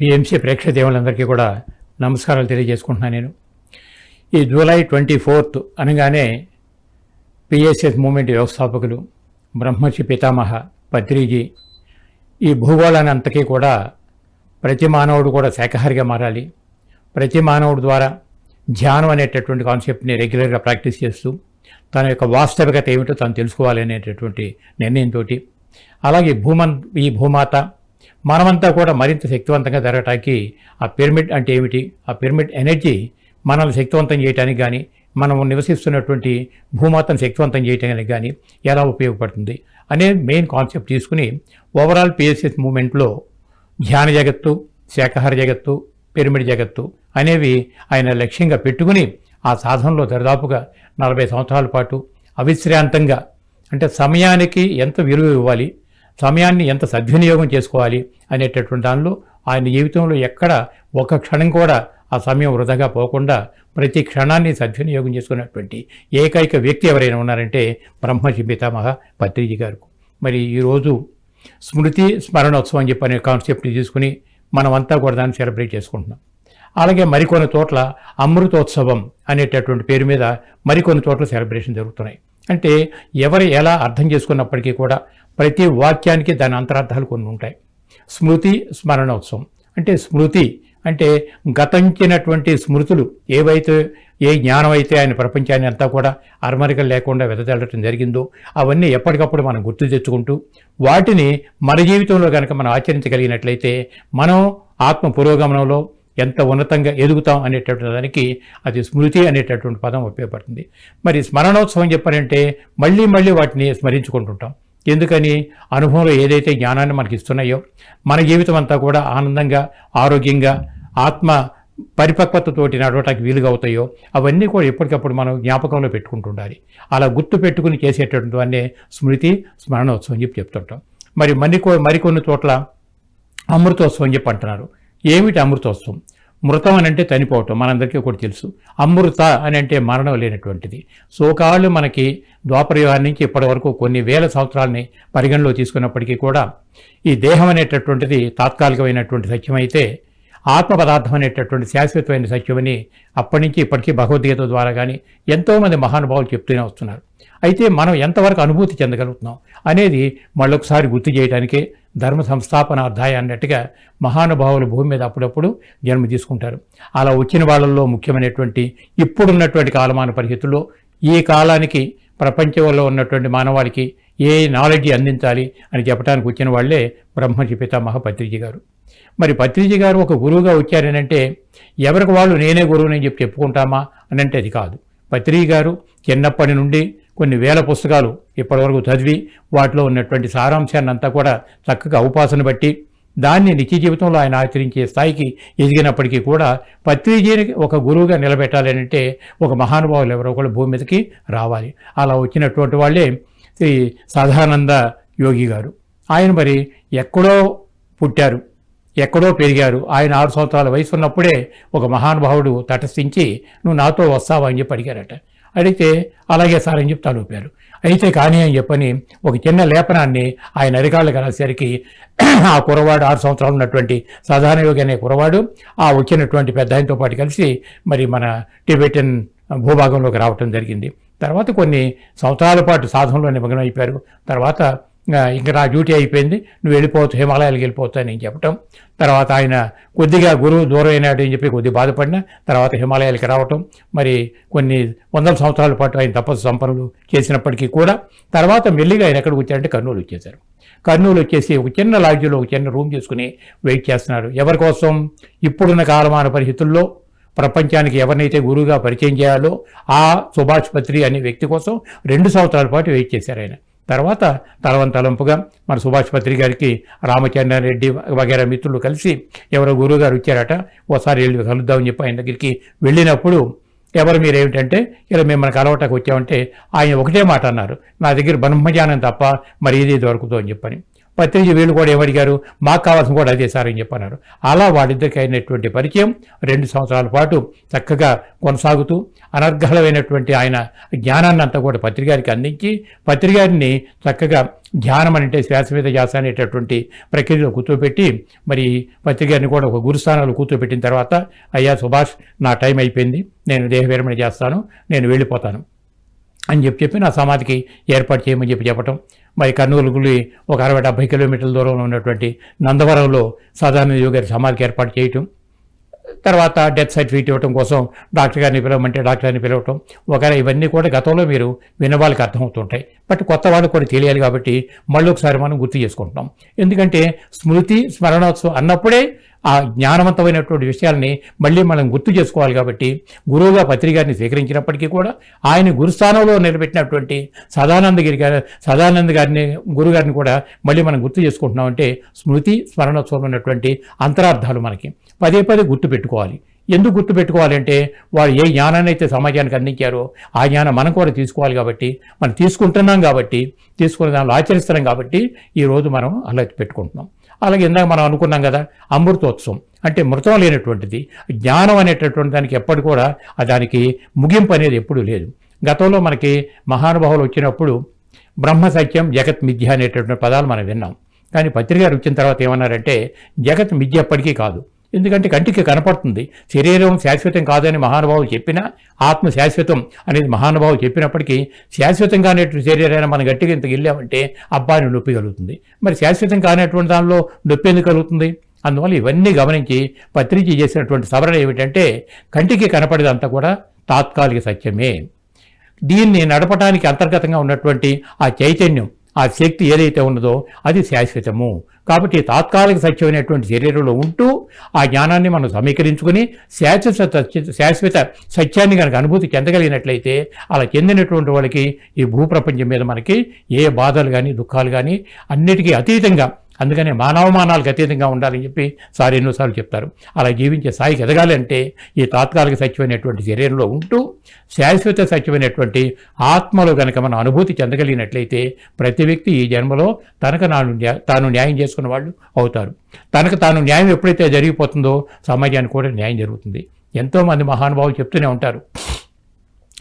PMC ప్రేక్షక దేవులందరికీ కూడా నమస్కారాలు తెలియజేసుకుంటున్నాను నేను. ఈ జూలై ట్వంటీ ఫోర్త్ అనగానే పిఎస్ఎస్ మూమెంట్ వ్యవస్థాపకులు బ్రహ్మర్షి పితామహ పత్రిజీ ఈ భూగోళాన్ని అంతకీ కూడా ప్రతి మానవుడు కూడా శాఖాహారిగా మారాలి. ప్రతి మానవుడు ద్వారా ధ్యానం అనేటటువంటి కాన్సెప్ట్ని రెగ్యులర్గా ప్రాక్టీస్ చేస్తూ తన యొక్క వాస్తవికత ఏమిటో తను తెలుసుకోవాలి అనేటటువంటి నిర్ణయంతో అలాగే భూమన్ ఈ భూమాత మనమంతా కూడా మరింత శక్తివంతంగా జరగటానికి ఆ పిరమిడ్ అంటే ఏమిటి? ఆ పిరమిడ్ ఎనర్జీ మనల్ని శక్తివంతం చేయడానికి కానీ మనం నివసిస్తున్నటువంటి భూమాతను శక్తివంతం చేయడానికి కానీ ఎలా ఉపయోగపడుతుంది? అనే మెయిన్ కాన్సెప్ట్ తీసుకుని ఓవరాల్ పిఎస్ఎస్ మూమెంట్లో ధ్యాన జగత్తు శాకాహార జగత్తు పిరమిడ్ జగత్తు అనేవి ఆయన లక్ష్యంగా పెట్టుకుని ఆ సాధనలో దరిదాపుగా నలభై సంవత్సరాల పాటు అవిశ్రాంతంగా అంటే సమయానికి ఎంత విలువ ఇవ్వాలి సమయాన్ని ఎంత సద్వినియోగం చేసుకోవాలి అనేటటువంటి దానిలో ఆయన జీవితంలో ఎక్కడ ఒక క్షణం కూడా ఆ సమయం వృధాగా పోకుండా ప్రతి క్షణాన్ని సద్వినియోగం చేసుకున్నటువంటి ఏకైక వ్యక్తి ఎవరైనా ఉన్నారంటే బ్రహ్మజి పితామహ పత్రిజీ గారు. మరి ఈరోజు స్మృతి స్మరణోత్సవం అని చెప్పి అనే కాన్సెప్ట్ని తీసుకుని మనమంతా కూడా దాన్ని సెలబ్రేట్ చేసుకుంటున్నాం. అలాగే మరికొన్ని చోట్ల అమృతోత్సవం అనేటటువంటి పేరు మీద మరికొన్ని చోట్ల సెలబ్రేషన్ జరుగుతున్నాయి. అంటే ఎవరు ఎలా అర్థం చేసుకున్నప్పటికీ కూడా ప్రతి వాక్యానికి దాని అంతరార్థాలు కొన్ని ఉంటాయి. స్మృతి స్మరణోత్సవం. అంటే స్మృతి అంటే గతంచినటువంటి స్మృతులు ఏవైతే ఏ జ్ఞానం అయితే ఆయన ప్రపంచాన్ని అంతా కూడా అరమరికలు లేకుండా వెదజల్లటం జరిగిందో అవన్నీ ఎప్పటికప్పుడు మనం గుర్తు తెచ్చుకుంటూ వాటిని మన జీవితంలో కనుక మనం ఆచరించగలిగినట్లయితే మనం ఆత్మ పురోగమనంలో ఎంత ఉన్నతంగా ఎదుగుతాం అనేటటువంటి దానికి అది స్మృతి అనేటటువంటి పదం ఉపయోగపడుతుంది. మరి స్మరణోత్సవం చెప్పారంటే మళ్ళీ మళ్ళీ వాటిని స్మరించుకుంటుంటాం. ఎందుకని? అనుభవంలో ఏదైతే జ్ఞానాన్ని మనకి ఇస్తున్నాయో మన జీవితం అంతా కూడా ఆనందంగా ఆరోగ్యంగా ఆత్మ పరిపక్వతతోటి నడవటానికి వీలుగా అవుతాయో అవన్నీ కూడా ఎప్పటికప్పుడు మనం జ్ఞాపకంలో పెట్టుకుంటుండాలి. అలా గుర్తు పెట్టుకుని చేసేటటువంటి దాన్నే స్మృతి స్మరణోత్సవం చెప్పి చెప్తుంటాం. మరి మరికొ మరికొన్ని చోట్ల అమృతోత్సవం చెప్పి అంటున్నారు. ఏమిటి అమృతోత్సవం? మృతం అని అంటే చనిపోవటం మనందరికీ కూడా తెలుసు. అమృత అని అంటే మరణం లేనటువంటిది. సోకాళ్ళు మనకి ద్వాపరయుగం నుంచి ఇప్పటి వరకు కొన్ని వేల సంవత్సరాలని పరిగణలో తీసుకున్నప్పటికీ కూడా ఈ దేహం అనేటటువంటిది తాత్కాలికమైనటువంటి సత్యమైతే ఆత్మ పదార్థం అనేటటువంటి శాశ్వతమైన సత్యమని అప్పటి నుంచి ఇప్పటికీ భగవద్గీత ద్వారా కానీ ఎంతోమంది మహానుభావులు చెప్తూనే వస్తున్నారు. అయితే మనం ఎంతవరకు అనుభూతి చెందగలుగుతున్నాం అనేది మళ్ళొకసారి గుర్తు చేయడానికే ధర్మ సంస్థాపన అధ్యాయ అన్నట్టుగా మహానుభావులు భూమి మీద అప్పుడప్పుడు జన్మ తీసుకుంటారు. అలా వచ్చిన వాళ్ళల్లో ముఖ్యమైనటువంటి ఇప్పుడున్నటువంటి కాలమాన పరిస్థితుల్లో ఈ కాలానికి ప్రపంచంలో ఉన్నటువంటి మానవాళికి ఏ నాలెడ్జ్ అందించాలి అని చెప్పడానికి వచ్చిన వాళ్ళే బ్రహ్మజి పితామహ పత్రిజీ గారు. మరి పత్రిజీ గారు ఒక గురువుగా వచ్చారనంటే ఎవరికి వాళ్ళు నేనే గురువునని చెప్పి చెప్పుకుంటామా అని అంటే అది కాదు. పత్రిజీ గారు చిన్నప్పటి నుండి కొన్ని వేల పుస్తకాలు ఇప్పటివరకు చదివి వాటిలో ఉన్నటువంటి సారాంశాన్ని అంతా కూడా చక్కగా ఉపాసన బట్టి దాన్ని నిత్య జీవితంలో ఆయన ఆచరించే స్థాయికి ఎదిగినప్పటికీ కూడా పత్రిజీని ఒక గురువుగా నిలబెట్టాలి అంటే ఒక మహానుభావులు ఎవరో ఒకళ్ళు భూమి మీదకి రావాలి. అలా వచ్చినటువంటి వాళ్ళే శ్రీ సదానంద యోగి గారు. ఆయన మరి ఎక్కడో పుట్టారు. ఎక్కడో పెరిగారు. ఆయన ఆరు సంవత్సరాల వయసు ఉన్నప్పుడే ఒక మహానుభావుడు తటస్థించి నువ్వు నాతో వస్తావా? అని చెప్పి అడిగారట. అడిగితే అలాగే సార్ అని చెప్పి తలూపారు. అయితే కానీ అని చెప్పని ఒక చిన్న లేపనాన్ని ఆయన అరికాళ్ళు కలిసేసరికి ఆ కురవాడు ఆరు సంవత్సరాలు ఉన్నటువంటి సాధారణ యోగి అనే కురవాడు ఆ వచ్చినటువంటి పెద్ద ఆయనతో పాటు కలిసి మరి మన టిబెటన్ భూభాగంలోకి రావటం జరిగింది. తర్వాత కొన్ని సంవత్సరాల పాటు సాధనలో నిమగ్నం అయిపోయారు తర్వాత ఇంకా నా డ్యూటీ అయిపోయింది. నువ్వు వెళ్ళిపోవచ్చు హిమాలయాలకు వెళ్ళిపోతా అని చెప్పటం. తర్వాత ఆయన కొద్దిగా గురువు దూరం అయినాడు అని చెప్పి కొద్దిగా బాధపడిన తర్వాత హిమాలయాలకి రావటం. మరి కొన్ని వందల సంవత్సరాల పాటు ఆయన తపస్సు సంపన్నులు చేసినప్పటికీ కూడా తర్వాత మెల్లిగా ఆయన ఎక్కడికి వచ్చారంటే కర్నూలు వచ్చేశారు. కర్నూలు వచ్చేసి ఒక చిన్న లాడ్జీలో ఒక చిన్న రూమ్ చేసుకుని వెయిట్ చేస్తున్నారు ఎవరి కోసం? ఇప్పుడున్న కాలమాన పరిస్థితుల్లో ప్రపంచానికి ఎవరినైతే గురువుగా పరిచయం చేయాలో ఆ సుభాష్ పత్రి అనే వ్యక్తి కోసం రెండు సంవత్సరాల పాటు వెయిట్ చేశారు ఆయన. తర్వాత తలవంతలంపుగా మన సుభాష్ పత్రి గారికి రామచంద్రారెడ్డి వగేరా మిత్రులు కలిసి ఎవరో గురువు గారు వచ్చారట ఓసారి వెళ్ళి కలుద్దామని చెప్పి ఆయన దగ్గరికి వెళ్ళినప్పుడు ఎవరు మీరు ఏమిటంటే ఇలా మేము మనకు వచ్చామంటే ఆయన ఒకటే మాట అన్నారు. నా దగ్గర బ్రహ్మజ్ఞానం తప్ప మరి ఏది దొరకదు అని చెప్పని. పత్రిక వీళ్ళు కూడా ఏమడిగారు? మాకు కావాల్సిన కూడా అదే సార్ అని చెప్పన్నారు. అలా వాళ్ళిద్దరికి అయినటువంటి పరిచయం రెండు సంవత్సరాల పాటు చక్కగా కొనసాగుతూ అనర్ఘలమైనటువంటి ఆయన జ్ఞానాన్ని అంతా కూడా పత్రికారికి అందించి పత్రికారిని చక్కగా ధ్యానం అంటే శ్వాస మీద ధ్యాస అనేటటువంటి ప్రక్రియలో కూర్చోబెట్టి మరి పత్రికారిని కూడా ఒక గురుస్థానాలు కూర్చోబెట్టిన తర్వాత అయ్యా సుభాష్ నా టైం అయిపోయింది. నేను దేహ విరమణ చేస్తాను. నేను వెళ్ళిపోతాను. అని చెప్పి చెప్పి నా సమాధికి ఏర్పాటు చేయమని చెప్పి చెప్పటం మరి కర్నూలు గుళ్ళి ఒక అరవై డెబ్బై కిలోమీటర్ల దూరంలో ఉన్నటువంటి నందవరంలో సాధారణ గారి సమాధికి ఏర్పాటు చేయటం తర్వాత డెత్ సర్టిఫికేట్ ఇవ్వటం కోసం డాక్టర్ గారిని పిలవమంటే డాక్టర్ గారిని పిలవటం ఒకవేళ ఇవన్నీ కూడా గతంలో మీరు విన్నవాళ్ళకి అర్థమవుతుంటాయి. బట్ కొత్త వాళ్ళకి కూడా తెలియాలి కాబట్టి మళ్ళీ ఒకసారి మనం గుర్తు చేసుకుంటాం ఎందుకంటే స్మృతి స్మరణోత్సవం అన్నప్పుడే ఆ జ్ఞానవంతమైనటువంటి విషయాల్ని మళ్ళీ మనం గుర్తు చేసుకోవాలి కాబట్టి గురువుగా పత్రికారిని స్వీకరించినప్పటికీ కూడా ఆయన గురుస్థానంలో నిలబెట్టినటువంటి సదానందగిరి గారి సదానంద గారిని గురుగారిని కూడా మళ్ళీ మనం గుర్తు చేసుకుంటున్నామంటే స్మృతి స్మరణోత్సవం ఉన్నటువంటి అంతరార్థాలు మనకి. పదే పదే గుర్తు పెట్టుకోవాలి. ఎందుకు గుర్తు పెట్టుకోవాలంటే వారు ఏ జ్ఞానాన్ని అయితే సమాజానికి అందించారో ఆ జ్ఞానం మనం కూడా తీసుకోవాలి కాబట్టి మనం తీసుకుంటున్నాం కాబట్టి తీసుకునే దానిలో ఆచరిస్తున్నాం కాబట్టి ఈరోజు మనం అలా పెట్టుకుంటున్నాం. అలాగే ఇందాక మనం అనుకున్నాం కదా అమృతోత్సవం. అంటే మృతం లేనటువంటిది జ్ఞానం అనేటటువంటి దానికి ఎప్పటి కూడా దానికి ముగింపు అనేది ఎప్పుడూ లేదు. గతంలో మనకి మహానుభావులు వచ్చినప్పుడు బ్రహ్మ సత్యం జగత్ మిథ్య అనేటటువంటి పదాలు మనం విన్నాం. కానీ పత్రికారు వచ్చిన తర్వాత ఏమన్నారంటే జగత్ మిథ్య ఎప్పటికీ కాదు. ఎందుకంటే కంటికి కనపడుతుంది. శరీరం శాశ్వతం కాదని మహానుభావులు చెప్పినా ఆత్మ శాశ్వతం అనేది మహానుభావులు చెప్పినప్పటికీ శాశ్వతం కానటువంటి శరీరాన్ని మనం గట్టిగా ఇంతకు వెళ్ళామంటే అబ్బాయిని నొప్పి కలుగుతుంది. మరి శాశ్వతం కానటువంటి దానిలో నొప్పి ఎందుకు కలుగుతుంది? అందువల్ల ఇవన్నీ గమనించి పత్రిక చేసినటువంటి సవరణ ఏమిటంటే కంటికి కనపడేదంతా కూడా తాత్కాలిక సత్యమే. దీన్ని నడపడానికి అంతర్గతంగా ఉన్నటువంటి ఆ చైతన్యం ఆ శక్తి ఏదైతే ఉన్నదో అది శాశ్వతము. కాబట్టి తాత్కాలిక సత్యమైనటువంటి శరీరంలో ఉంటూ ఆ జ్ఞానాన్ని మనం సమీకరించుకుని శాశ్వత శాశ్వత సత్యాన్ని కనుక అనుభూతి చెందగలిగినట్లయితే అలా చెందినటువంటి వాళ్ళకి ఈ భూప్రపంచం మీద మనకి ఏ బాధలు కానీ దుఃఖాలు కానీ అన్నిటికీ అతీతంగా అందుకనే మానవమానాలకు అతీతంగా ఉండాలని చెప్పి సార్ ఎన్నోసార్లు చెప్తారు. అలా జీవించే స్థాయికి ఎదగాలి అంటే ఈ తాత్కాలిక సత్యమైనటువంటి శరీరంలో ఉంటూ శాశ్వత సత్యమైనటువంటి ఆత్మలో కనుక మనం అనుభూతి చెందగలిగినట్లయితే ప్రతి వ్యక్తి ఈ జన్మలో తనకు నాను తాను న్యాయం చేసుకున్న వాళ్ళు అవుతారు. తనకు తాను న్యాయం ఎప్పుడైతే జరిగిపోతుందో సమాజానికి కూడా న్యాయం జరుగుతుంది. ఎంతోమంది మహానుభావులు చెప్తూనే ఉంటారు.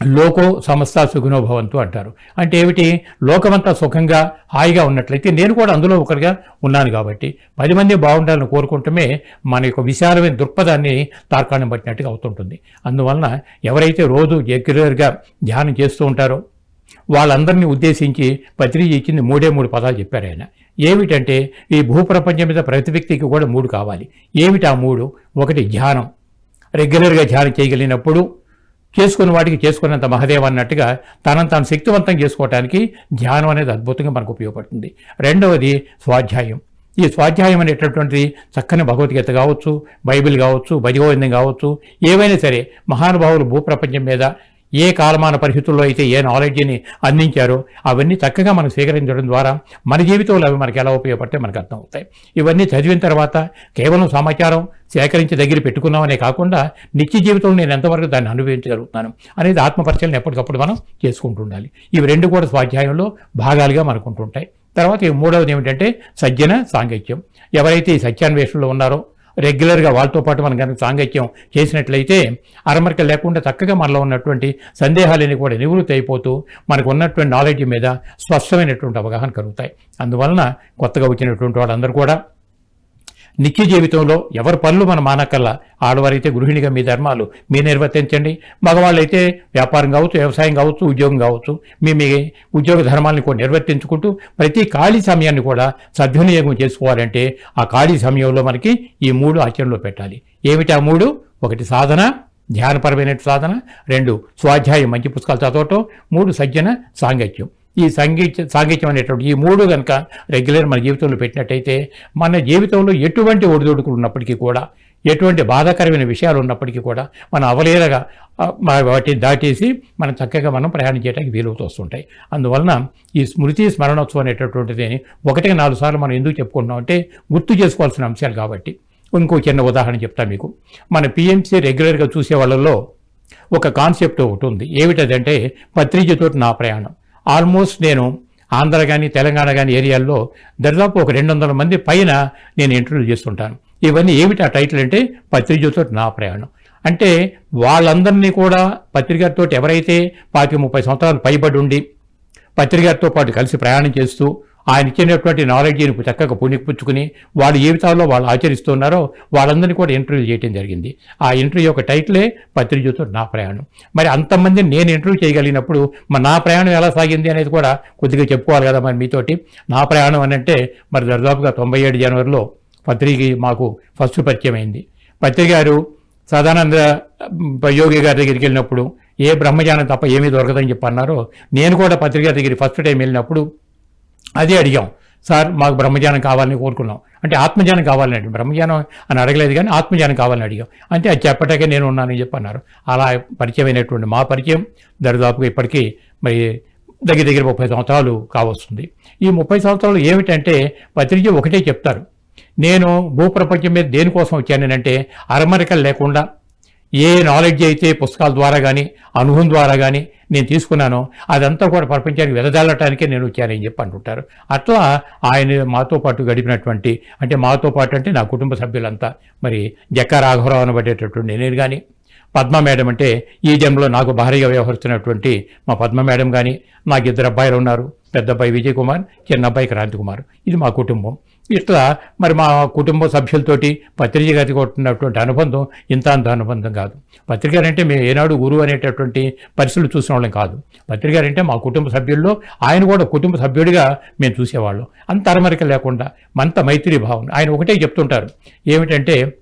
లోకో సమస్త సుఖనోభవంతు అంటారు. అంటే ఏమిటి? లోకమంతా సుఖంగా హాయిగా ఉన్నట్లయితే నేను కూడా అందులో ఒకరిగా ఉన్నాను కాబట్టి పది మంది బాగుండాలని కోరుకుంటమే మన యొక్క విశాలమైన దృక్పథాన్ని తార్కాణం పట్టినట్టుగా అవుతుంటుంది. అందువలన ఎవరైతే రోజు రెగ్యులర్గా ధ్యానం చేస్తూ ఉంటారో వాళ్ళందరినీ ఉద్దేశించి పత్రిక ఇచ్చింది మూడే మూడు పదాలు చెప్పారు ఆయన. ఏమిటంటే ఈ భూప్రపంచం మీద ప్రతి వ్యక్తికి కూడా మూడు కావాలి. ఏమిటి ఆ మూడు? ఒకటి ధ్యానం. రెగ్యులర్గా ధ్యానం చేయగలిగినప్పుడు చేసుకున్న వాటికి చేసుకున్నంత మహదేవ అన్నట్టుగా తనను తాను శక్తివంతం చేసుకోవటానికి ధ్యానం అనేది అద్భుతంగా మనకు ఉపయోగపడుతుంది. రెండవది స్వాధ్యాయం. ఈ స్వాధ్యాయం అనేటటువంటిది చక్కని భగవద్గీత కావచ్చు బైబిల్ కావచ్చు భజగోవిందం కావచ్చు ఏవైనా సరే మహానుభావులు భూప్రపంచం మీద ఏ కాలమాన పరిస్థితుల్లో అయితే ఏ నాలెడ్జ్ని అందించారో అవన్నీ చక్కగా మనం స్వీకరించడం ద్వారా మన జీవితంలో అవి మనకి ఎలా ఉపయోగపడితే మనకు అర్థమవుతాయి. ఇవన్నీ చదివిన తర్వాత కేవలం సమాచారం సేకరించి దగ్గర పెట్టుకున్నామనే కాకుండా నిత్య జీవితంలో నేను ఎంతవరకు దాన్ని అనుభవించగలుగుతాను అనేది ఆత్మపరిచయం ఎప్పటికప్పుడు మనం చేసుకుంటూ ఉండాలి ఇవి రెండు కూడా స్వాధ్యాయంలో భాగాలుగా మనకు ఉంటుంటాయి తర్వాత మూడవది ఏమిటంటే సజ్జన సాంగత్యం. ఎవరైతే ఈ సత్యాన్వేషణలో ఉన్నారో రెగ్యులర్గా వాళ్ళతో పాటు మనం కనుక సాంగత్యం చేసినట్లయితే అరమరిక లేకుండా చక్కగా మనలో ఉన్నటువంటి సందేహాలన్నీ కూడా నివృత్తి అయిపోతూ మనకు ఉన్నటువంటి నాలెడ్జ్ మీద స్పష్టమైనటువంటి అవగాహన కలుగుతాయి. అందువలన కొత్తగా వచ్చినటువంటి వాళ్ళందరూ కూడా నిత్య జీవితంలో ఎవరి పనులు మన మానకల్లా ఆడవారైతే గృహిణిగా మీ ధర్మాలు మీరు నిర్వర్తించండి. మగవాళ్ళైతే వ్యాపారం కావచ్చు వ్యవసాయం కావచ్చు ఉద్యోగం కావచ్చు మీ మీ ఉద్యోగ ధర్మాలను కూడా నిర్వర్తించుకుంటూ ప్రతి ఖాళీ సమయాన్ని కూడా సద్వినియోగం చేసుకోవాలంటే ఆ ఖాళీ సమయంలో మనకి ఈ మూడు ఆచరణలో పెట్టాలి. ఏమిటి ఆ మూడు? ఒకటి సాధన ధ్యానపరమైన సాధన రెండు స్వాధ్యాయం మంచి పుస్తకాలు చదవటం మూడు సజ్జన సాంగత్యం. ఈ సంగీత సాంగత్యం అనేటువంటి ఈ మూడు కనుక రెగ్యులర్ మన జీవితంలో పెట్టినట్టయితే మన జీవితంలో ఎటువంటి ఒడిదొడుకులు ఉన్నప్పటికీ కూడా ఎటువంటి బాధాకరమైన విషయాలు ఉన్నప్పటికీ కూడా మనం అవలేరగా వాటిని దాటేసి మనం చక్కగా మనం ప్రయాణం చేయడానికి వీలవుతూ వస్తుంటాయి. అందువలన ఈ స్మృతి స్మరణోత్సవం అనేటటువంటిది ఒకటికి నాలుగు సార్లు మనం ఎందుకు చెప్పుకుంటున్నాం అంటే గుర్తు చేసుకోవాల్సిన అంశాలు కాబట్టి. ఇంకో చిన్న ఉదాహరణ చెప్తాను మీకు. మన పిఎంసీ రెగ్యులర్గా చూసే వాళ్ళలో ఒక కాన్సెప్ట్ ఒకటి ఉంది. ఏమిటదంటే పత్రిజతో నా ప్రయాణం. ఆల్మోస్ట్ నేను ఆంధ్ర కానీ తెలంగాణ కానీ ఏరియాల్లో దాదాపు ఒక రెండు వందల మంది పైన నేను ఇంటర్వ్యూ చేస్తుంటాను. ఇవన్నీ ఏమిటి ఆ టైటిల్ అంటే పత్రికతో నా ప్రయాణం. అంటే వాళ్ళందరినీ కూడా పత్రికతో ఎవరైతే పాతి ముప్పై సంవత్సరాలు పైబడి ఉండి పత్రికతో పాటు కలిసి ప్రయాణం చేస్తూ ఆయన ఇచ్చినటువంటి నాలెడ్జ్ని చక్కగా పుణిపుచ్చుకుని ఏ జీవితాల్లో వాళ్ళు ఆచరిస్తున్నారో వాళ్ళందరినీ కూడా ఇంటర్వ్యూ చేయడం జరిగింది. ఆ ఇంటర్వ్యూ యొక్క టైటిలే పత్రికతో నా ప్రయాణం. మరి అంతమందిని నేను ఇంటర్వ్యూ చేయగలిగినప్పుడు మరి నా ప్రయాణం ఎలా సాగింది అనేది కూడా కొద్దిగా చెప్పుకోవాలి కదా మరి మీతోటి. నా ప్రయాణం అని అంటే మరి దాదాపుగా తొంభై ఏడు జనవరిలో పత్రిక మాకు ఫస్ట్ పరిచయం అయింది పత్రిక గారు సదానంద యోగి గారి దగ్గరికి వెళ్ళినప్పుడు ఏ బ్రహ్మజ్ఞానం తప్ప ఏమీ దొరకదని చెప్పి అన్నారో నేను కూడా పత్రిక దగ్గరికి ఫస్ట్ టైం వెళ్ళినప్పుడు అదే అడిగాం. సార్ మాకు బ్రహ్మజ్ఞానం కావాలని కోరుకున్నాం. అంటే ఆత్మజ్ఞానం కావాలని బ్రహ్మజ్ఞానం అని అడగలేదు కానీ ఆత్మజ్ఞానం కావాలని అడిగాం. అంటే అది చెప్పటాకే నేను ఉన్నానని చెప్పి అన్నారు అలా పరిచయమైనటువంటి మా పరిచయం దరిదాపుగా ఇప్పటికీ మరి దగ్గర దగ్గర ముప్పై సంవత్సరాలు కావస్తుంది. ఈ ముప్పై సంవత్సరాలు ఏమిటంటే పత్రిక ఒకటే చెప్తారు. నేను భూప్రపంచం మీద దేనికోసం వచ్చానంటే అరమరికలు లేకుండా ఏ నాలెడ్జ్ అయితే పుస్తకాల ద్వారా కానీ అనుభవం ద్వారా కానీ నేను తీసుకున్నానో అదంతా కూడా ప్రపంచానికి వెదజల్లటానికే నేను వచ్చానని చెప్పి అంటుంటారు. అట్లా ఆయన మాతో పాటు గడిపినటువంటి అంటే మాతో పాటు అంటే నా కుటుంబ సభ్యులంతా మరి జక్క రాఘవరావు అనబడేటటువంటి నేను కానీ పద్మ మేడం అంటే ఈ జన్మలో నాకు భారీగా వ్యవహరిస్తున్నటువంటి మా పద్మ మేడం కానీ నాకు ఇద్దరు అబ్బాయిలు ఉన్నారు. పెద్ద అబ్బాయి విజయ్ కుమార్ చిన్న అబ్బాయి క్రాంతి కుమార్. ఇది మా కుటుంబం. ఇట్లా మరి మా కుటుంబ సభ్యులతోటి పత్రిక గారికి కొట్టినటువంటి అనుబంధం ఇంత అంత అనుబంధం కాదు. పత్రిక అంటే మేము ఏనాడు గురువు అనేటటువంటి పరిస్థితులు చూసిన వాళ్ళం కాదు. పత్రిక అంటే మా కుటుంబ సభ్యుల్లో ఆయన కూడా కుటుంబ సభ్యుడిగా మేము చూసేవాళ్ళం. అంత అరమరిక లేకుండా మంత మైత్రి భావన ఆయన ఒకటే చెప్తుంటారు. ఏమిటంటే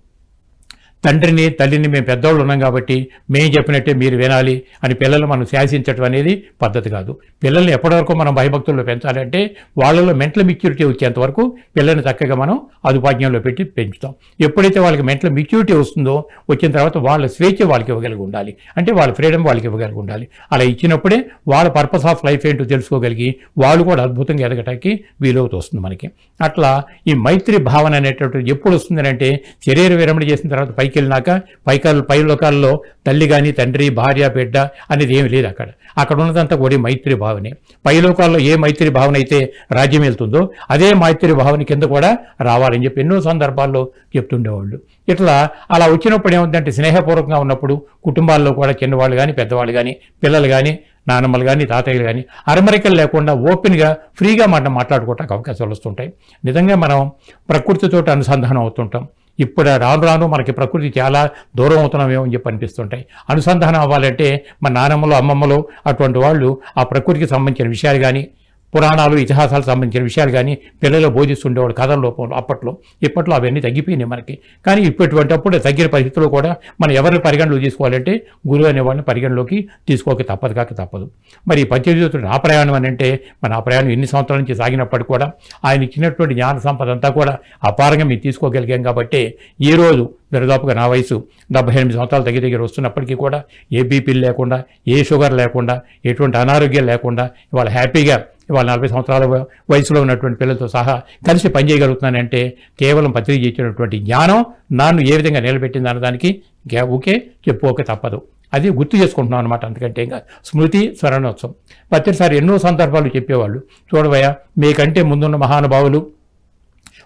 తండ్రిని తల్లిని మేము పెద్దవాళ్ళు ఉన్నాం కాబట్టి మేము చెప్పినట్టే మీరు వినాలి అని పిల్లలు మనం శాసించడం అనేది పద్ధతి కాదు. పిల్లల్ని ఎప్పటివరకు మనం భయభక్తుల్లో పెంచాలంటే వాళ్ళలో మెంటల్ మెచ్యూరిటీ వచ్చేంత వరకు పిల్లల్ని చక్కగా మనం అదుపాజ్ఞంలో పెట్టి పెంచుతాం. ఎప్పుడైతే వాళ్ళకి మెంటల్ మెచ్యూరిటీ వస్తుందో వచ్చిన తర్వాత వాళ్ళ స్వేచ్ఛ వాళ్ళకి ఇవ్వగలిగి ఉండాలి. అంటే వాళ్ళ ఫ్రీడమ్ వాళ్ళకి ఇవ్వగలిగి ఉండాలి. అలా ఇచ్చినప్పుడే వాళ్ళ పర్పస్ ఆఫ్ లైఫ్ ఏంటో తెలుసుకోగలిగి వాళ్ళు కూడా అద్భుతంగా ఎదగటానికి వీలవుతూ వస్తుంది మనకి. అట్లా ఈ మైత్రి భావన అనేటటువంటి ఎప్పుడు వస్తుందంటే శరీర విరమణ చేసిన తర్వాత పైకి వెళ్ళినాక పైకాలు పై లోకాల్లో తల్లి కానీ తండ్రి భార్య బిడ్డ అనేది ఏమి లేదు అక్కడ. అక్కడ ఉన్నదంతా కూడా మైత్రి భావనే. పై లోకాల్లో ఏ మైత్రి భావన అయితే రాజ్యం వెళ్తుందో అదే మైత్రి భావన కింద కూడా రావాలని చెప్పి ఎన్నో సందర్భాల్లో చెప్తుండేవాళ్ళు. ఇట్లా అలా వచ్చినప్పుడు ఏముందంటే స్నేహపూర్వకంగా ఉన్నప్పుడు కుటుంబాల్లో కూడా చిన్నవాళ్ళు కానీ పెద్దవాళ్ళు కానీ పిల్లలు కానీ నానమ్మలు కానీ తాతయ్యలు కానీ అరమరికలు లేకుండా ఓపెన్గా ఫ్రీగా మనం మాట్లాడుకోవడానికి అవకాశాలు వస్తుంటాయి. నిజంగా మనం ప్రకృతితో అనుసంధానం అవుతుంటాం. ఇప్పుడు రాను రాను మనకి ప్రకృతి చాలా దూరం అవుతున్నామేమో అని చెప్పి అనిపిస్తుంటాయి. అనుసంధానం అవ్వాలంటే మన నానమ్మలు అమ్మమ్మలు అటువంటి వాళ్ళు ఆ ప్రకృతికి సంబంధించిన విషయాలు కానీ పురాణాలు ఇతిహాసాలకు సంబంధించిన విషయాలు కానీ పిల్లలు బోధిస్తుండేవాడు కథల లోపంలో అప్పట్లో. ఇప్పట్లో అవన్నీ తగ్గిపోయినాయి మనకి. కానీ ఇప్పటివంటప్పుడు తగ్గిన పరిస్థితుల్లో కూడా మనం ఎవరిని పరిగణలో తీసుకోవాలంటే గురువు అనేవాడిని పరిగణలోకి తీసుకోక తప్పదు కాక తప్పదు. మరి ఈ పద్యజీవితుడు ఆ ప్రయాణం అని అంటే మన ఆ ప్రయాణం ఎన్ని సంవత్సరాల నుంచి సాగినప్పటికీ కూడా ఆయన ఇచ్చినటువంటి జ్ఞాన సంపద అంతా కూడా అపారంగా మేము తీసుకోగలిగాం కాబట్టి ఈ రోజు దరిదాపుగా నా వయసు డెబ్బై ఎనిమిది సంవత్సరాలు దగ్గర దగ్గర వస్తున్నప్పటికీ కూడా ఏ బీపీలు లేకుండా ఏ షుగర్ లేకుండా ఎటువంటి అనారోగ్యం లేకుండా ఇవాళ హ్యాపీగా ఇవాళ నలభై సంవత్సరాల వయసులో ఉన్నటువంటి పిల్లలతో సహా కలిసి పనిచేయగలుగుతున్నానంటే కేవలం పత్రిక ఇచ్చినటువంటి జ్ఞానం నన్ను ఏ విధంగా నిలబెట్టింది అన్నదానికి గే- ఊకే చెప్పుకోక తప్పదు. అది గుర్తు చేసుకుంటున్నాం అనమాట అందుకంటే ఇంకా స్మృతి స్మరణోత్సవం. ప్రతిసారి ఎన్నో సందర్భాలు చెప్పేవాళ్ళు. చూడవయ్యా మీకంటే ముందున్న మహానుభావులు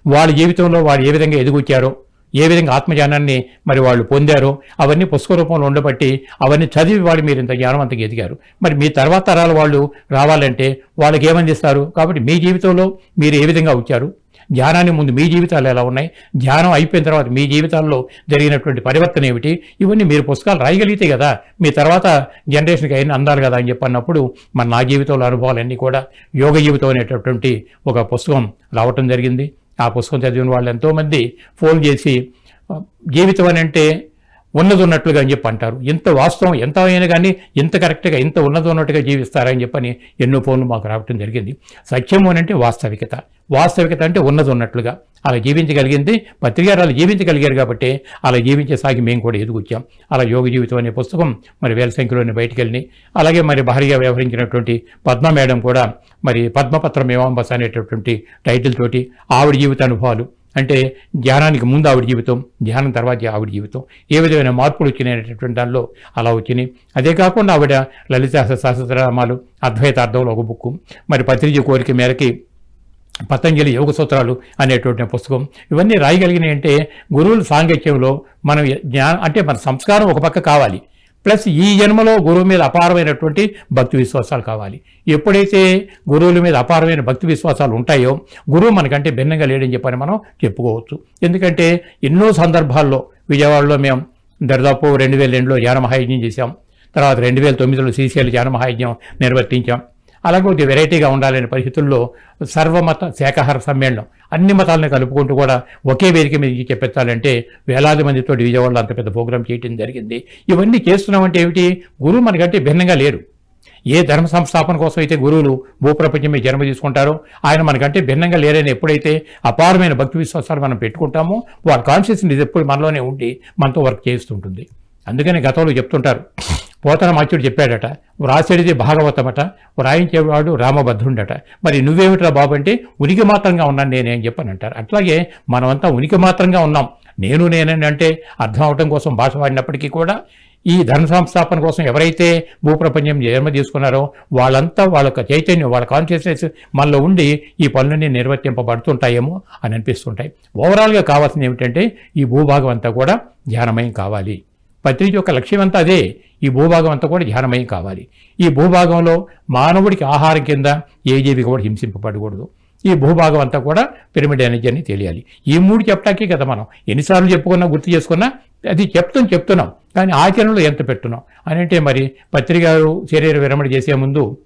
వాళ్ళ జీవితంలో వాళ్ళు ఏ విధంగా ఎదుగుచ్చారో ఏ విధంగా ఆత్మజ్ఞానాన్ని మరి వాళ్ళు పొందారో అవన్నీ పుస్తక రూపంలో ఉండబట్టి అవన్నీ చదివి వాళ్ళు మీరు ఇంత జ్ఞానవంతంగా ఎదిగారు. మరి మీ తర్వాత తరాల వాళ్ళు రావాలంటే వాళ్ళకి ఏమందిస్తారు? కాబట్టి మీ జీవితంలో మీరు ఏ విధంగా వచ్చారు? ధ్యానాన్ని ముందు మీ జీవితాలు ఎలా ఉన్నాయి? ధ్యానం అయిపోయిన తర్వాత మీ జీవితాల్లో జరిగినటువంటి పరివర్తన ఏమిటి? ఇవన్నీ మీరు పుస్తకాలు రాయగలిగితే కదా మీ తర్వాత జనరేషన్కి అయిన అందాలి కదా అని చెప్పన్నప్పుడు మన నా జీవితంలో అనుభవాలన్నీ కూడా యోగ జీవితం అనేటటువంటి ఒక పుస్తకం రావటం జరిగింది. ఆ పుస్తకం చదివిన వాళ్ళు ఎంతోమంది ఫోన్ చేసి జీవితం అని అంటే ఉన్నది ఉన్నట్లుగా అని చెప్పి అంటారు. ఇంత వాస్తవం ఎంత అయినా కానీ ఇంత కరెక్ట్గా ఇంత ఉన్నది ఉన్నట్టుగా జీవిస్తారని చెప్పని ఎన్నో ఫోన్లు మాకు రావటం జరిగింది. సత్యము అని అంటే వాస్తవికత. వాస్తవికత అంటే ఉన్నది ఉన్నట్లుగా అలా జీవించగలిగింది పత్రికారు అలా జీవించగలిగారు కాబట్టి అలా జీవించే సాగి మేము కూడా ఎదుగుచ్చాం. అలా యోగ జీవితం అనే పుస్తకం మరి వేల సంఖ్యలోనే బయటికి వెళ్ళి అలాగే మరి భారీగా వ్యవహరించినటువంటి పద్మ మేడం కూడా మరి పద్మపత్రం మీమాంబస్ అనేటటువంటి టైటిల్ తోటి ఆవిడ జీవిత అనుభవాలు అంటే ధ్యానానికి ముందు ఆవిడ జీవితం ధ్యానం తర్వాత ఆవిడ జీవితం. ఏ విధమైన మార్పులు వచ్చినాయనేటటువంటి దానిలో అలా వచ్చినాయి. అదే కాకుండా ఆవిడ లలిత సహస్రనామాలు అద్వైతార్థంలో ఒక బుక్ మరి పత్రిజీ కోరిక మేరకి పతంజలి యోగ సూత్రాలు అనేటువంటి పుస్తకం. ఇవన్నీ రాయగలిగినాయి అంటే గురువుల సాంగత్యంలో మనం జ్ఞానం అంటే మన సంస్కారం ఒక పక్క కావాలి. ప్లస్ ఈ జన్మలో గురువు మీద అపారమైనటువంటి భక్తి విశ్వాసాలు కావాలి. ఎప్పుడైతే గురువుల మీద అపారమైన భక్తి విశ్వాసాలు ఉంటాయో గురువు మనకంటే భిన్నంగా లేడని చెప్పని మనం చెప్పుకోవచ్చు. ఎందుకంటే ఎన్నో సందర్భాల్లో విజయవాడలో మేము దరిదాపు రెండు వేల రెండులో జ్ఞాన చేశాం. తర్వాత రెండు వేల తొమ్మిదిలో శ్రీశైల జ్ఞాన నిర్వర్తించాం. అలాగే కొద్దిగా వెరైటీగా ఉండాలనే పరిస్థితుల్లో సర్వమత శాఖాహార సమ్మేళనం. అన్ని మతాలను కలుపుకుంటూ కూడా ఒకే వేదిక మీద చెప్పెత్తాలంటే వేలాది మందితో విజయవాడలో అంత పెద్ద ప్రోగ్రాం చేయడం జరిగింది. ఇవన్నీ చేస్తున్నామంటే ఏమిటి? గురువు మనకంటే భిన్నంగా లేరు ఏ ధర్మ సంస్థాపన కోసం అయితే గురువులు భూప్రపంచమే జన్మ తీసుకుంటారో ఆయన మనకంటే భిన్నంగా లేరని ఎప్పుడైతే అపారమైన భక్తి విశ్వాసాలు మనం పెట్టుకుంటామో వాళ్ళ కాన్షియస్నెస్ ఎప్పుడు మనలోనే ఉండి మనతో వర్క్ చేస్తుంటుంది అందుకని గతంలో చెప్తుంటారు పోతన మాచుడు చెప్పాడట వ్రాసేడిది భాగవతమట వ్రాయించేవాడు రామభద్రుండట మరి నువ్వేమిట్రా బాబు అంటే ఉనికి మాత్రంగా ఉన్నాను నేనేం చెప్పని అంటారు అట్లాగే మనమంతా ఉనికి మాత్రంగా ఉన్నాం. నేను నేనని అంటే అర్థం అవటం కోసం భాష వాడినప్పటికీ కూడా ఈ ధన సంస్థాపన కోసం ఎవరైతే భూప్రపంచం జన్మ తీసుకున్నారో వాళ్ళంతా వాళ్ళ చైతన్యం వాళ్ళ కాన్షియస్నెస్ మనలో ఉండి ఈ పనులన్నీ నిర్వర్తింపబడుతుంటాయేమో అని అనిపిస్తుంటాయి. ఓవరాల్గా కావాల్సింది ఏమిటంటే ఈ భూభాగం అంతా కూడా ధ్యానమయం కావాలి. పత్రిక యొక్క లక్ష్యం అంతా అదే. ఈ భూభాగం అంతా కూడా ధ్యానమయం కావాలి. ఈ భూభాగంలో మానవుడికి ఆహారం కింద ఏ జీవి కూడా హింసింపబడకూడదు. ఈ భూభాగం అంతా కూడా పిరమిడ్ ఎనర్జీ అని తెలియాలి. ఈ మూడు చెప్పటాకే కదా మనం. ఎన్నిసార్లు చెప్పుకున్నా గుర్తు చేసుకున్నా అది చెప్తాం చెప్తున్నాం. కానీ ఆచరణలో ఎంత పెట్టున్నాం? అని అంటే మరి పత్రికారు శరీర విరమణ చేసే ముందు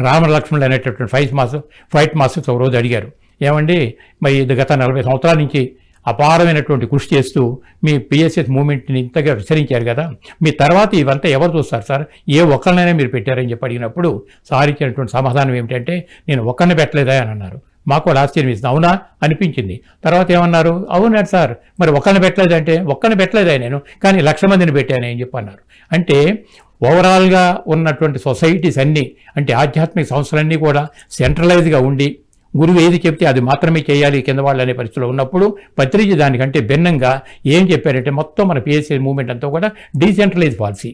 రామలక్ష్మణులు అనేటటువంటి ఫైట్ మాస్టర్ ఫైట్ మాస్టర్స్ ఒకరోజు అడిగారు. ఏమండి మరి గత నలభై సంవత్సరాల నుంచి అపారమైనటువంటి కృషి చేస్తూ మీ పిఎస్ఎస్ మూమెంట్ని ఇంతగా విస్తరించారు కదా. మీ తర్వాత ఇవంతా ఎవరు చూస్తారు సార్? ఏ ఒక్కరినైనా మీరు పెట్టారని చెప్పి అడిగినప్పుడు సార్ ఇచ్చినటువంటి సమాధానం ఏమిటంటే నేను ఒక్కరిని పెట్టలేదా అని అన్నారు. మాకు వాళ్ళు ఆశ్చర్యం ఇస్తుంది అవునా? అనిపించింది. తర్వాత ఏమన్నారు? అవునాడు సార్. మరి ఒక్కరిని పెట్టలేదంటే ఒక్కరిని పెట్టలేదా నేను? కానీ లక్ష మందిని పెట్టాను అని చెప్పి అన్నారు. అంటే ఓవరాల్గా ఉన్నటువంటి సొసైటీస్ అన్నీ అంటే ఆధ్యాత్మిక సంస్థలన్నీ కూడా సెంట్రలైజ్గా ఉండి గురువు ఏది చెప్తే అది మాత్రమే చేయాలి కింద వాళ్ళు అనే పరిస్థితిలో ఉన్నప్పుడు పత్రిక దానికంటే భిన్నంగా ఏం చెప్పారంటే మొత్తం మన పిఎస్సీ మూవ్మెంట్ అంతా కూడా డీసెంట్రలైజ్ పాలసీ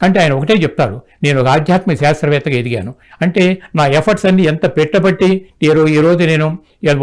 అంటే ఆయన ఒకటే చెప్తారు నేను ఒక ఆధ్యాత్మిక శాస్త్రవేత్తగా ఎదిగాను. అంటే నా ఎఫర్ట్స్ అన్ని ఎంత పెట్టబట్టి ఈ రోజు నేను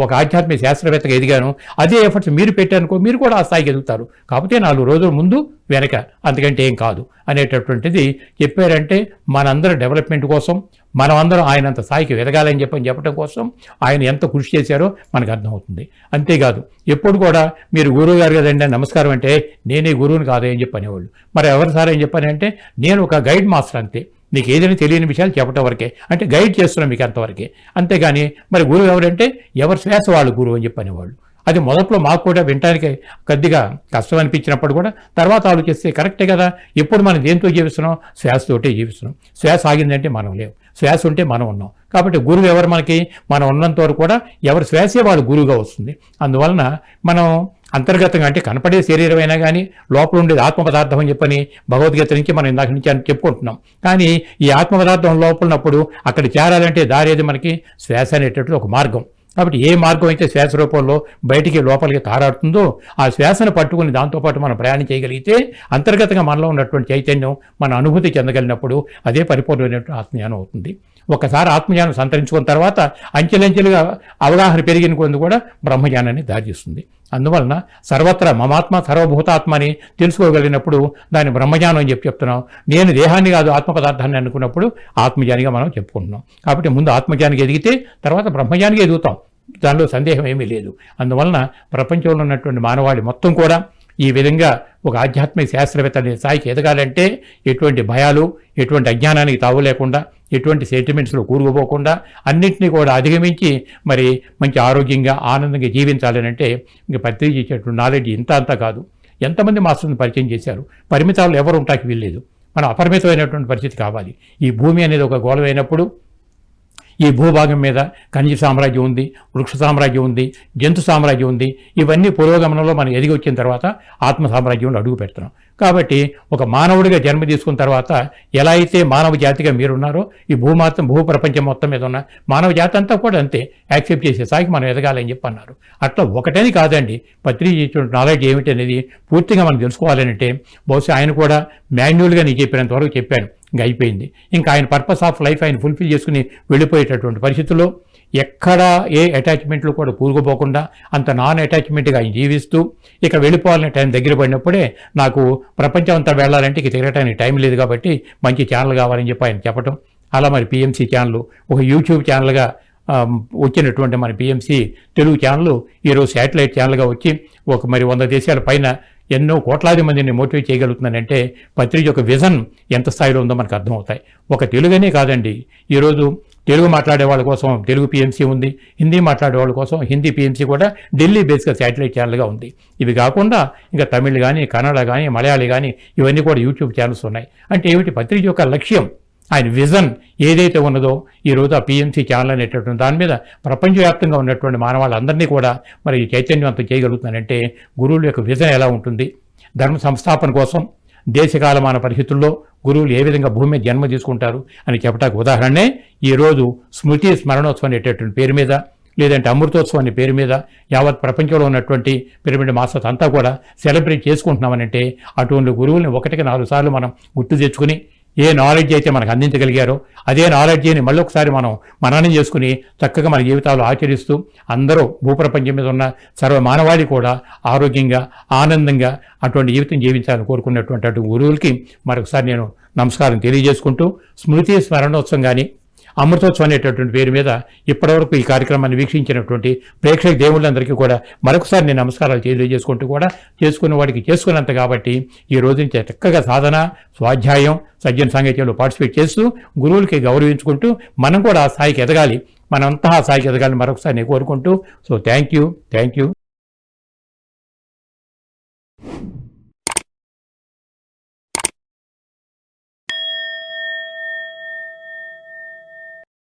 ఒక ఆధ్యాత్మిక శాస్త్రవేత్తగా ఎదిగాను అదే ఎఫర్ట్స్ మీరు పెట్టారనుకో మీరు కూడా ఆ స్థాయికి ఎదుగుతారు. కాకపోతే నాలుగు రోజుల ముందు వెనక. అంతకంటే ఏం కాదు. అనేటటువంటిది చెప్పారంటే మనందరం డెవలప్మెంట్ కోసం మనమందరం ఆయనంత స్థాయికి ఎదగాలని చెప్పని చెప్పడం కోసం ఆయన ఎంత కృషి చేశారో మనకు అర్థమవుతుంది. అంతేకాదు ఎప్పుడు కూడా మీరు గురువు గారు కదండి నమస్కారం అంటే నేనే గురువుని కాదు అని చెప్పనేవాళ్ళు మరి ఎవరు సార్ ఏం చెప్పని అంటే నేను ఒక గైడ్ మాస్టర్ అంతే. మీకు ఏదైనా తెలియని విషయాలు చెప్పటం వరకే. అంటే గైడ్ చేస్తున్నాం మీకు అంతవరకే. అంతేగాని మరి గురువు ఎవరంటే ఎవరు శ్వాస వాళ్ళు గురువు అని చెప్పనేవాళ్ళు అది మొదట్లో మాకు కూడా వినటానికి కొద్దిగా కష్టం అనిపించినప్పుడు కూడా తర్వాత ఆలోచిస్తే కరెక్టే కదా. ఎప్పుడు మనం దేంతో జీవిస్తున్నాం? శ్వాసతోటే జీవిస్తున్నాం. శ్వాస ఆగిందంటే మనం లేవు. శ్వాస ఉంటే మనం ఉన్నాం. కాబట్టి గురువు ఎవరు మనకి? మనం ఉన్నంత వరకు కూడా ఎవరు శ్వాసే వాళ్ళు గురువుగా వస్తుంది. అందువలన మనం అంతర్గతంగా అంటే కనపడే శరీరమైనా కానీ లోపల ఉండేది ఆత్మ పదార్థం అని చెప్పని భగవద్గీత నుంచి మనం ఇందాక నుంచి అని చెప్పుకుంటున్నాం. కానీ ఈ ఆత్మ పదార్థం లోపలనప్పుడు అక్కడ చేరాలంటే దారి మనకి? శ్వాస అనేటటువంటి ఒక మార్గం. కాబట్టి ఏ మార్గం అయితే శ్వాస రూపంలో బయటికి లోపలికి తారాడుతుందో ఆ శ్వాసను పట్టుకుని దాంతోపాటు మనం ప్రయాణం చేయగలిగితే అంతర్గతంగా మనలో ఉన్నటువంటి చైతన్యం మన అనుభూతి చెందగలిగినప్పుడు అదే పరిపూర్ణమైనటువంటి ఆత్మజ్ఞానం అవుతుంది. ఒకసారి ఆత్మజ్ఞానం సంతరించుకున్న తర్వాత అంచెలంచెలుగా అవగాహన పెరిగిన కొందు కూడా బ్రహ్మజ్ఞానాన్ని దారిస్తుంది అందువలన సర్వత్రా మమాత్మ సర్వభూతాత్మ అని తెలుసుకోగలిగినప్పుడు దాన్ని బ్రహ్మజ్ఞానం అని చెప్పి చెప్తున్నాం. నేను దేహాన్ని కాదు ఆత్మ పదార్థాన్ని అనుకున్నప్పుడు ఆత్మజ్ఞానిగా మనం చెప్పుకుంటున్నాం. కాబట్టి ముందు ఆత్మజ్ఞానికి ఎదిగితే తర్వాత బ్రహ్మజ్ఞానికి ఎదుగుతాం. దానిలో సందేహం ఏమీ లేదు. అందువలన ప్రపంచంలో ఉన్నటువంటి మానవాళి మొత్తం కూడా ఈ విధంగా ఒక ఆధ్యాత్మిక శాస్త్రవేత్త అనే స్థాయికి ఎదగాలంటే ఎటువంటి భయాలు ఎటువంటి అజ్ఞానానికి తావు లేకుండా ఎటువంటి సెంటిమెంట్స్లో కూరుకుపోకుండా అన్నింటినీ కూడా అధిగమించి మరి మంచి ఆరోగ్యంగా ఆనందంగా జీవించాలని అంటే ఇంక పత్రిక ఇచ్చేటువంటి నాలెడ్జ్ ఇంత అంతా కాదు. ఎంతమంది మాస్టర్ని పరిచయం చేశారు? పరిమితాలు ఎవరు ఉంటాకి వీల్లేదు. మనం అపరిమితమైనటువంటి పరిస్థితి కావాలి. ఈ భూమి అనేది ఒక గోళమైనప్పుడు ఈ భూభాగం మీద ఖనిజ సామ్రాజ్యం ఉంది వృక్ష సామ్రాజ్యం ఉంది జంతు సామ్రాజ్యం ఉంది. ఇవన్నీ పురోగమనంలో మనం ఎదిగి వచ్చిన తర్వాత ఆత్మ సామ్రాజ్యంలో అడుగు పెడుతున్నాం. కాబట్టి ఒక మానవుడిగా జన్మ తీసుకున్న తర్వాత ఎలా అయితే మానవ జాతిగా మీరున్నారో ఈ భూమాతం భూ ప్రపంచం మొత్తం మీద ఉన్న మానవ జాతి అంతా కూడా అంతే. యాక్సెప్ట్ చేసే స్థాయికి మనం ఎదగాలని చెప్పి అన్నారు. అట్లా ఒకటని కాదండి. పత్రిక నాలెడ్జ్ ఏమిటి అనేది పూర్తిగా మనం తెలుసుకోవాలంటే బహుశా ఆయన కూడా మాన్యువల్గా నేను చెప్పినంతవరకు చెప్పాను ఇంకా అయిపోయింది. ఇంకా ఆయన పర్పస్ ఆఫ్ లైఫ్ ఆయన ఫుల్ఫిల్ చేసుకుని వెళ్ళిపోయేటటువంటి పరిస్థితుల్లో ఎక్కడా ఏ అటాచ్మెంట్లు కూడా కూరుకుపోకుండా అంత నాన్ అటాచ్మెంట్గా ఆయన జీవిస్తూ ఇక వెళ్ళిపోవాలనే టైం దగ్గర పడినప్పుడే నాకు ప్రపంచం అంతా వెళ్ళాలంటే ఇక తిరగటానికి టైం లేదు కాబట్టి మంచి ఛానల్ కావాలని చెప్పి ఆయన చెప్పటం. అలా మరి పిఎంసీ ఛానల్ ఒక యూట్యూబ్ ఛానల్గా వచ్చినటువంటి మన పిఎంసీ తెలుగు ఛానల్ ఈరోజు శాటిలైట్ ఛానల్గా వచ్చి ఒక మరి వంద దేశాల పైన ఎన్నో కోట్లాది మందిని మోటివేట్ చేయగలుగుతున్నానంటే పత్రిక యొక్క విజన్ ఎంత స్థాయిలో ఉందో మనకు అర్థమవుతాయి. ఒక తెలుగనే కాదండి. ఈరోజు తెలుగు మాట్లాడే వాళ్ళ కోసం తెలుగు పిఎంసీ ఉంది. హిందీ మాట్లాడే వాళ్ళ కోసం హిందీ పిఎంసీ కూడా ఢిల్లీ బేస్గా శాటిలైట్ ఛానల్గా ఉంది. ఇవి కాకుండా ఇంకా తమిళ్ కానీ కన్నడ కానీ మలయాళీ కానీ ఇవన్నీ కూడా యూట్యూబ్ ఛానల్స్ ఉన్నాయి. అంటే ఏమిటి? పత్రిక యొక్క లక్ష్యం ఆయన విజన్ ఏదైతే ఉన్నదో ఈ రోజు ఆ పిఎంసీ ఛానల్ అనేటటువంటి దాని మీద ప్రపంచవ్యాప్తంగా ఉన్నటువంటి మానవాళ్ళందరినీ కూడా మరి చైతన్యవంతం చేయగలుగుతున్నానంటే గురువుల యొక్క విజన్ ఎలా ఉంటుంది? ధర్మ సంస్థాపన కోసం దేశకాలమాన పరిస్థితుల్లో గురువులు ఏ విధంగా భూమి మీద జన్మ తీసుకుంటారు అని చెప్పడానికి ఉదాహరణే ఈరోజు స్మృతి స్మరణోత్సవం అనేటటువంటి పేరు మీద లేదంటే అమృతోత్సవం అనే పేరు మీద యావత్ ప్రపంచంలో ఉన్నటువంటి పిరమిడ్ మాస్టర్స్ అంతా కూడా సెలబ్రేట్ చేసుకుంటున్నామనంటే అటువంటి గురువుల్ని ఒకటికి నాలుగు సార్లు మనం గుర్తు తెచ్చుకుని ఏ నాలెడ్జ్ అయితే మనకు అందించగలిగారో అదే నాలెడ్జ్ని మళ్ళీ ఒకసారి మనం మననం చేసుకుని చక్కగా మన జీవితాలు ఆచరిస్తూ అందరూ భూప్రపంచం మీద ఉన్న సర్వ మానవాళి కూడా ఆరోగ్యంగా ఆనందంగా అటువంటి జీవితం జీవించాలని కోరుకున్నటువంటి గురువులకి మరొకసారి నేను నమస్కారం తెలియజేసుకుంటూ స్మృతి స్మరణోత్సవం కానీ అమృతోత్సవం అనేటటువంటి పేరు మీద ఇప్పటివరకు ఈ కార్యక్రమాన్ని వీక్షించినటువంటి ప్రేక్షక దేవుళ్ళందరికీ కూడా మరొకసారి నేను నమస్కారాలు తెలియజేసుకుంటూ కూడా చేసుకున్న వాడికి చేసుకున్నంత కాబట్టి ఈ రోజు నుంచి చక్కగా సాధన స్వాధ్యాయం సజ్జన సాంగత్యంలో పార్టిసిపేట్ చేస్తూ గురువులకి గౌరవించుకుంటూ మనం కూడా ఆ స్థాయికి ఎదగాలి. మనంతా ఆ స్థాయికి ఎదగాలని మరొకసారి నేను కోరుకుంటూ so thank you thank you.